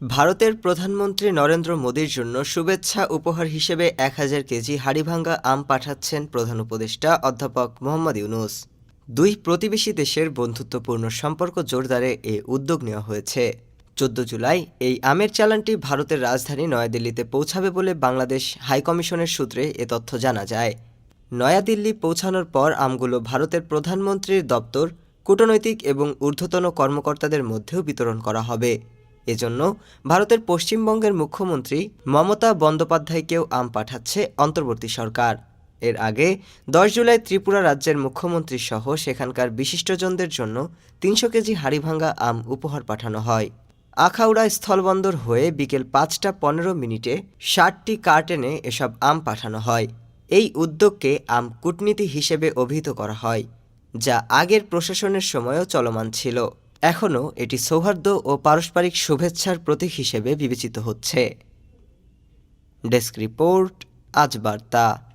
ভারতের প্রধানমন্ত্রী নরেন্দ্র মোদীর জন্য শুভেচ্ছা উপহার হিসেবে এক হাজার কেজি হাড়িভাঙ্গা আম পাঠাচ্ছেন প্রধান উপদেষ্টা অধ্যাপক মোহাম্মদ ইউনুস। দুই প্রতিবেশী দেশের বন্ধুত্বপূর্ণ সম্পর্ক জোরদারে এ উদ্যোগ নেওয়া হয়েছে। চোদ্দ জুলাই এই আমের চালানটি ভারতের রাজধানী নয়াদিল্লিতে পৌঁছাবে বলে বাংলাদেশ হাইকমিশনের সূত্রে এ তথ্য জানা যায়। নয়াদিল্লি পৌঁছানোর পর আমগুলো ভারতের প্রধানমন্ত্রীর দপ্তর, কূটনৈতিক এবং ঊর্ধ্বতন কর্মকর্তাদের মধ্যেও বিতরণ করা হবে। এজন্য ভারতের পশ্চিমবঙ্গের মুখ্যমন্ত্রী মমতা বন্দ্যোপাধ্যায়কেও আম পাঠাচ্ছে অন্তর্বর্তী সরকার। এর আগে দশ জুলাই ত্রিপুরা রাজ্যের মুখ্যমন্ত্রী সহ সেখানকার বিশিষ্টজনদের জন্য তিনশো কেজি হাড়িভাঙ্গা আম উপহার পাঠানো হয়। আখাউড়া স্থলবন্দর হয়ে বিকেল পাঁচটা পনেরো মিনিটে ষাটটি কার্টেনে এসব আম পাঠানো হয়। এই উদ্যোগকে আম কূটনীতি হিসেবে অভিহিত করা হয়, যা আগের প্রশাসনের সময়ও চলমান ছিল। এখনও এটি সৌহার্দ্য ও পারস্পরিক শুভেচ্ছার প্রতীক হিসেবে বিবেচিত হচ্ছে। ডেস্ক রিপোর্ট আজ বার্তা।